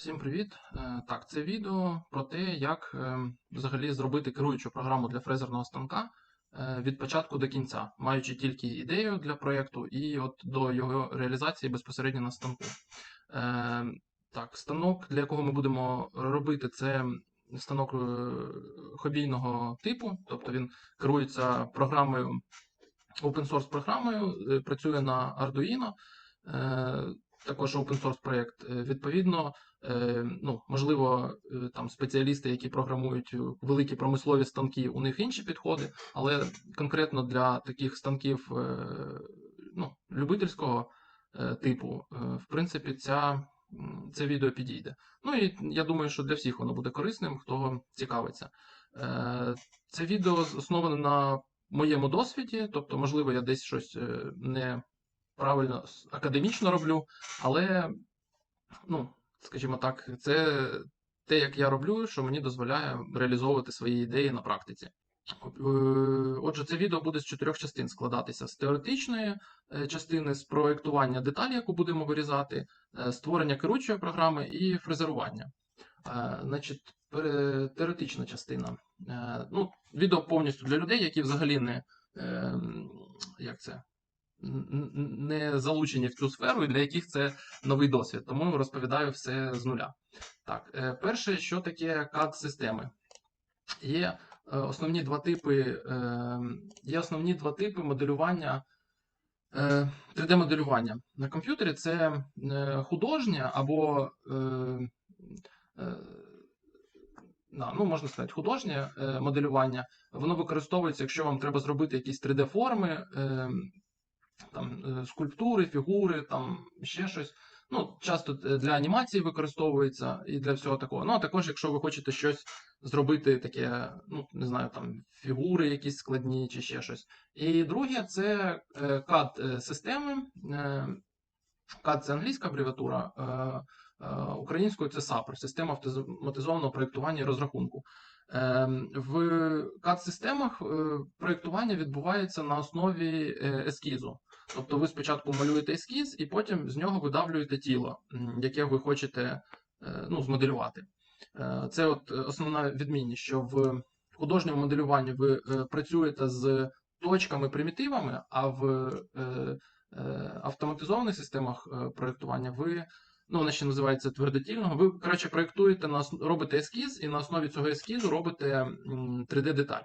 Всім привіт! Е, Так, це відео про те, як е, взагалі зробити керуючу програму для фрезерного станка е, від початку до кінця, маючи тільки ідею для проєкту і от до його реалізації безпосередньо на станку. Так, станок, для якого ми будемо робити, це станок хобійного типу, тобто він керується програмою, open source програмою, працює на Arduino. Також open source проєкт. Е, Відповідно, Е, ну, можливо, е, там спеціалісти, які програмують великі промислові станки, у них інші підходи, але конкретно для таких станків ну, любительського типу, в принципі, ця, це відео підійде. Ну і я думаю, що для всіх воно буде корисним, хто цікавиться. Це відео основане на моєму досвіді, тобто, можливо, я десь щось не правильно академічно роблю, але ну, скажімо так, це те, як я роблю, що мені дозволяє реалізовувати свої ідеї на практиці. Е, Отже, це відео буде з чотирьох частин складатися: з теоретичної е, частини, з проєктування деталі, яку будемо вирізати, е, створення керуючої програми і фрезерування. Значить, теоретична частина. Ну, відео повністю для людей, які взагалі не, як це, не залучені в цю сферу, і для яких це новий досвід. Тому розповідаю все з нуля. Так, е, перше, що таке CAD-системи? Є е, основні два типи, е, є основні два типи моделювання. е, 3D-моделювання на комп'ютері це художнє або ну, можна сказати, художнє моделювання. Воно використовується, якщо вам треба зробити якісь 3D-форми, е, там, е, скульптури, фігури, там ще щось. Ну, часто е, для анімації використовується і для всього такого. Ну, а також, якщо ви хочете щось зробити таке, ну, не знаю, там фігури якісь складні чи ще щось. І друге, це е, CAD-системи. Е, CAD це англійська абревіатура, українською це SAPR, система автоматизованого проєктування і розрахунку. В CAD-системах е, проєктування відбувається на основі ескізу. Тобто ви спочатку малюєте ескіз, і потім з нього видавлюєте тіло, яке ви хочете е, ну, змоделювати. Е, Це от основна відмінність, що в художньому моделюванні ви е, працюєте з точками-примітивами, а в автоматизованих системах проєктування ви, ну, вона ще називається твердотільного, ви, коротше, проєктуєте, робите ескіз, і на основі цього ескізу робите 3D-деталь.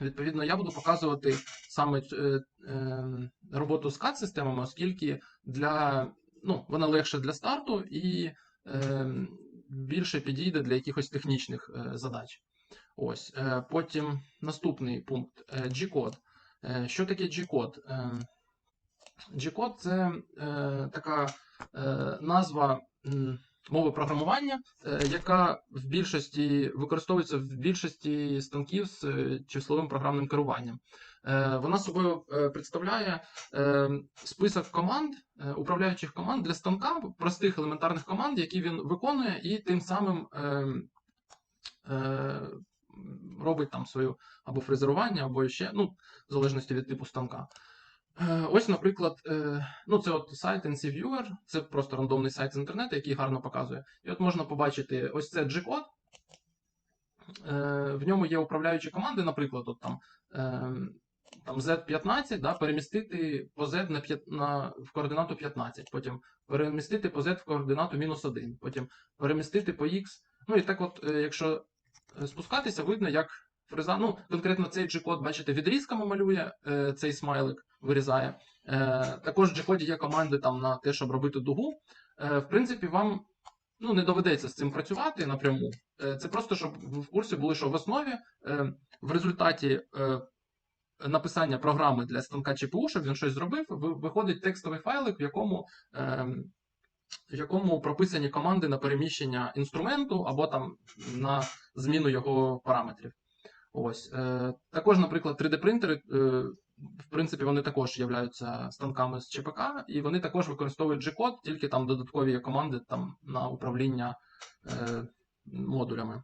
Відповідно, я буду показувати саме е, е, роботу з CAD-системами, оскільки для, ну, вона легша для старту і е, більше підійде для якихось технічних задач. Ось. Потім наступний пункт G-код. Що таке G-код? G-код це така назва мови програмування, е, яка в більшості використовується в більшості станків з е, числовим програмним керуванням. Е, Вона собою представляє список команд, управляючих команд для станка, простих елементарних команд, які він виконує, і тим самим робить там свою або фрезерування, або ще, ну, в залежності від типу станка. Е, Ось, наприклад, е, ну це от сайт NC Viewer, це просто рандомний сайт з інтернету, який гарно показує. І от можна побачити ось це G-код. Е, В ньому є управляючі команди, наприклад, от там, там Z15, да, перемістити по Z на, п'ят- на, в координату 15, потім перемістити по Z в координату мінус 1, потім перемістити по X. Ну і так от, якщо спускатися, видно, як фреза, ну, конкретно цей G-код, бачите, відрізками малює е, цей смайлик, вирізає. Е, також в G-коді є команди там на те, щоб робити дугу. Е, в принципі, вам ну, не доведеться з цим працювати напряму. Е, це просто, щоб в курсі були, що в основі е, в результаті е, написання програми для станка ЧПУ, щоб він щось зробив, виходить текстовий файлик, в якому, е, в якому прописані команди на переміщення інструменту або там на зміну його параметрів. Ось. Е, також, наприклад, 3D-принтери, е, в принципі, вони також являються станками з ЧПК, і вони також використовують G-код, тільки там додаткові команди там, на управління е, модулями.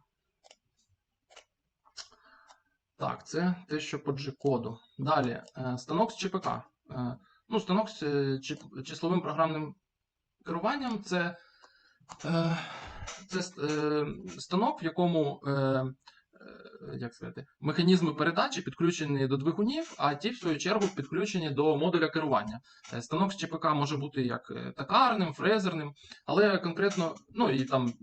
Так, це те, що по G-коду. Далі, е, станок з ЧПК. Е, ну, станок з е, числовим програмним керуванням це. Е, це е, станок, в якому е, як сказати, механізми передачі підключені до двигунів, а ті, в свою чергу, підключені до модуля керування. Е, Станок з ЧПК може бути як е, токарним, фрезерним, але конкретно, ну і там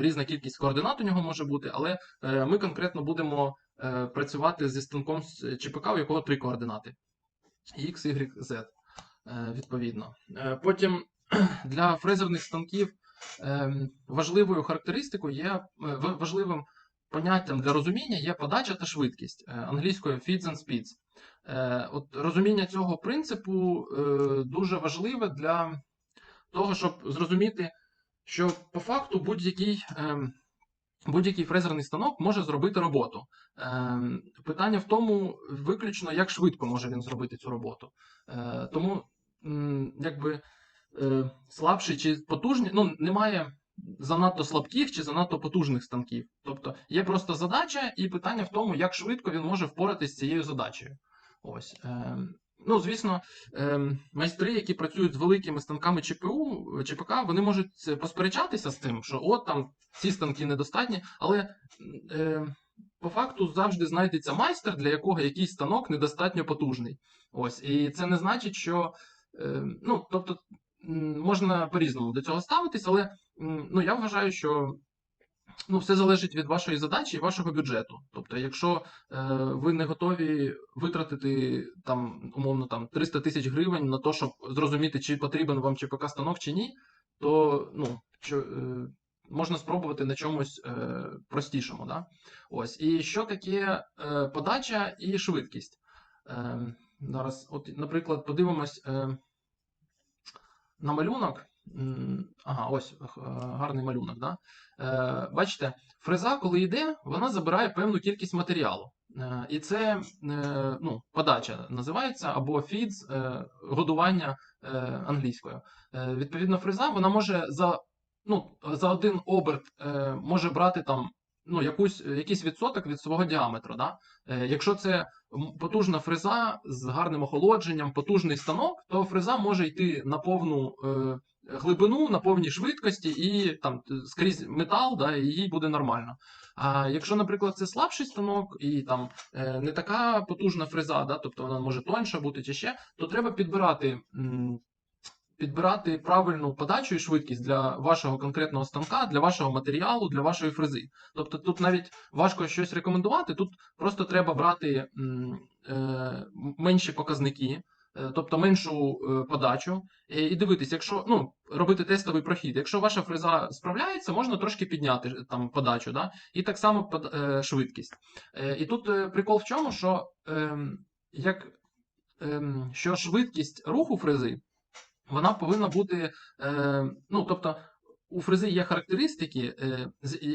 різна кількість координат у нього може бути, але е, ми конкретно будемо е, працювати зі станком з ЧПК, у якого три координати: X, Y, Z, е, відповідно. Е, Потім для фрезерних станків ем, важливою характеристикою є е, важливим поняттям для розуміння є подача та швидкість е, англійською feeds and speeds. Е, От розуміння цього принципу е, дуже важливе для того, щоб зрозуміти, що по факту будь-який. ем, Будь-який фрезерний станок може зробити роботу. Ем, питання в тому, виключно, як швидко може він зробити цю роботу. Тому, якби слабший чи потужний, ну, немає занадто слабких чи занадто потужних станків. Тобто є просто задача, і питання в тому, як швидко він може впоратись з цією задачею. Ось. Ем, ну, звісно, ем, майстри, які працюють з великими станками ЧПУ, ЧПК, вони можуть е, посперечатися з тим, що от там ці станки недостатні, але е, по факту завжди знайдеться майстер, для якого якийсь станок недостатньо потужний. Ось. І це не значить, що. Ну, тобто, можна по-різному до цього ставитись, але ну, я вважаю, що ну, все залежить від вашої задачі і вашого бюджету. Тобто, якщо е, ви не готові витратити там, умовно там 300 тисяч гривень на те, щоб зрозуміти, чи потрібен вам ЧПК станок чи ні, то ну, що, е, можна спробувати на чомусь е, простішому. Да? Ось. І що таке е, подача і швидкість? Е, зараз, от, наприклад, подивимось е, на малюнок. Ага, ось е, гарний малюнок. Да? Е, бачите, фреза, коли йде, вона забирає певну кількість матеріалу. Е, і це е, ну, подача називається, або feeds, е, годування е, англійською. Е, відповідно, фреза вона може за, ну, за один оберт е, може брати там ну, якусь, якийсь відсоток від свого діаметру. Да? Е, якщо це потужна фреза з гарним охолодженням, потужний станок, то фреза може йти на повну е, глибину, на повній швидкості і там скрізь метал, да, і їй буде нормально. А якщо, наприклад, це слабший станок і там е, не така потужна фреза, да, тобто вона може тоньша бути чи ще, то треба підбирати. Підбирати правильну подачу і швидкість для вашого конкретного станка, для вашого матеріалу, для вашої фрези. Тобто тут навіть важко щось рекомендувати, тут просто треба брати е, менші показники, тобто меншу е, подачу, е, і дивитися, якщо ну, робити тестовий прохід. Якщо ваша фреза справляється, можна трошки підняти е, там подачу, да? і так само е, швидкість. Е, І тут е, прикол в чому, що, ем, як, ем, що швидкість руху фрези вона повинна бути. Е, ну, тобто, у фрези є характеристики, е,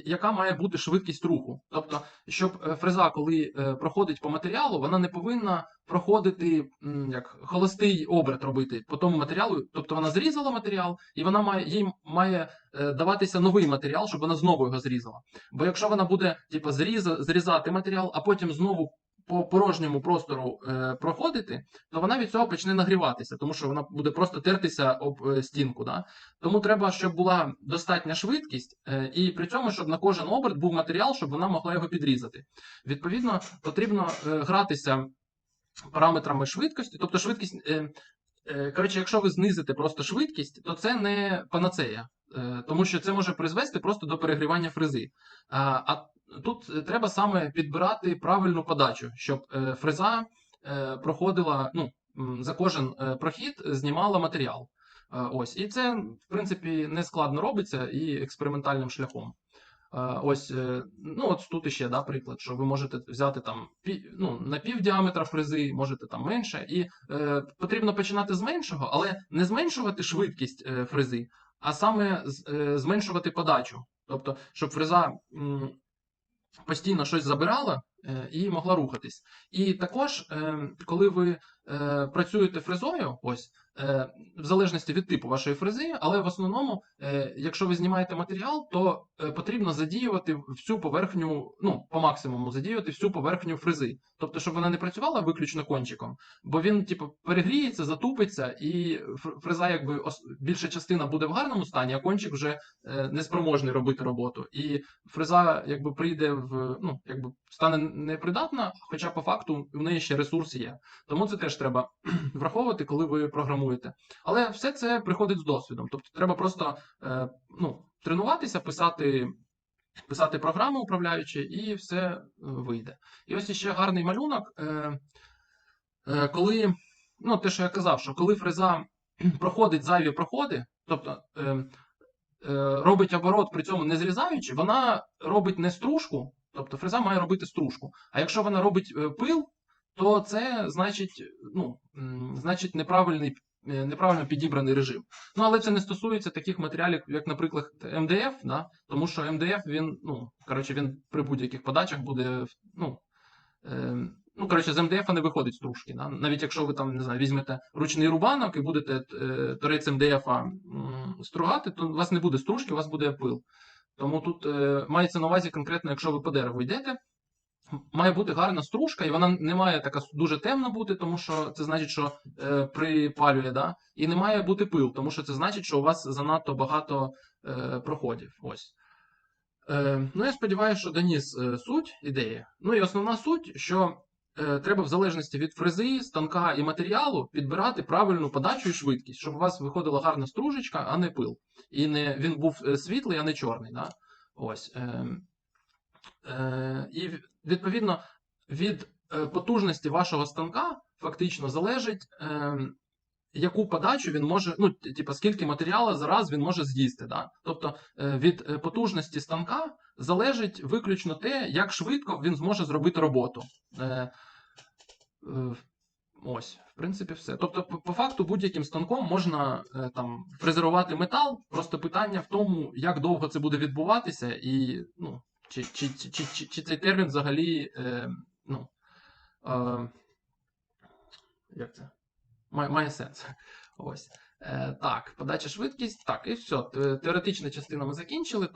яка має бути швидкість руху. Тобто, щоб е, фреза, коли е, проходить по матеріалу, вона не повинна проходити як холостий оберт робити по тому матеріалу. Тобто вона зрізала матеріал, і вона має їй має даватися новий матеріал, щоб вона знову його зрізала. Бо якщо вона буде типу, зрізати матеріал, а потім знову по порожньому простору е, проходити, то вона від цього почне нагріватися, тому що вона буде просто тертися об е, стінку. Да? Тому треба, щоб була достатня швидкість, е, і при цьому, щоб на кожен оберт був матеріал, щоб вона могла його підрізати. Відповідно, потрібно е, гратися параметрами швидкості, тобто швидкість. Е, е, Коротше, якщо ви знизите просто швидкість, то це не панацея, е, тому що це може призвести просто до перегрівання фрези. А, тут е, треба саме підбирати правильну подачу, щоб е, фреза е, проходила ну, за кожен прохід знімала матеріал. Ось. І це, в принципі, не складно робиться і експериментальним шляхом. Ось, ну от тут іще да, приклад, що ви можете взяти там ну, на пів діаметра фрези, можете там менше, і е, потрібно починати з меншого, але не зменшувати швидкість фрези, а саме зменшувати подачу. Тобто, щоб фреза постійно щось забирала, і могла рухатись. І також, е, коли ви е, працюєте фрезою, ось е, в залежності від типу вашої фрези, але в основному, е, якщо ви знімаєте матеріал, то е, потрібно задіювати всю поверхню, ну по максимуму задіювати всю поверхню фрези. Тобто, щоб вона не працювала виключно кончиком, бо він, типу, перегріється, затупиться, і фр- фреза, якби більша частина буде в гарному стані, а кончик вже е, неспроможний робити роботу. І фреза, якби прийде в ну, якби стане непридатна, хоча по факту в неї ще ресурс є. Тому це теж треба враховувати, коли ви програмуєте. Але все це приходить з досвідом. Тобто треба просто е, ну, тренуватися, писати. Писати програму управляючи, і все е, вийде. І ось іще гарний малюнок. Е, е, коли, ну, те, що я казав, що коли фреза проходить зайві проходи, тобто робить оборот, при цьому не зрізаючи, вона робить не стружку, тобто фреза має робити стружку. А якщо вона робить е, пил, то це значить, ну, значить неправильний, е, неправильно підібраний режим. Ну, але це не стосується таких матеріалів, як, наприклад, МДФ, да? тому що МДФ він, ну, коротше, він при будь-яких подачах буде, ну, е, ну, коротше, з МДФ не виходить стружки. Да? Навіть якщо ви там, не знаю, візьмете ручний рубанок і будете е, торець МДФ стругати, то у вас не буде стружки, у вас буде пил. Тому тут е, мається на увазі конкретно, якщо ви по дереву йдете, має бути гарна стружка, і вона не має така дуже темна бути, тому що це значить, що е, припалює, да? і не має бути пил, тому що це значить, що у вас занадто багато е, проходів. Ось. Е, ну, я сподіваюся, що доніс е, суть ідеї. Ну і основна суть, що треба в залежності від фрези, станка і матеріалу підбирати правильну подачу і швидкість, щоб у вас виходила гарна стружечка, а не пил. І не, він був е, світлий, а не чорний. Да? Ось. Е, е, і відповідно від е, потужності вашого станка фактично залежить. Е, Яку подачу він може, ну, т- типа, скільки матеріалу зараз він може з'їсти. Да? Тобто е, від е, потужності станка залежить виключно те, як швидко він зможе зробити роботу. Е, ось, в принципі, все. Тобто, по, факту, будь-яким станком можна е, там фрезерувати метал. Просто питання в тому, як довго це буде відбуватися, і ну, чи, чи, чи, чи, чи цей термін взагалі е, ну, е, як це? Має, має сенс. Ось. Е, так, подача швидкість. Так, і все. Теоретична частина ми закінчили.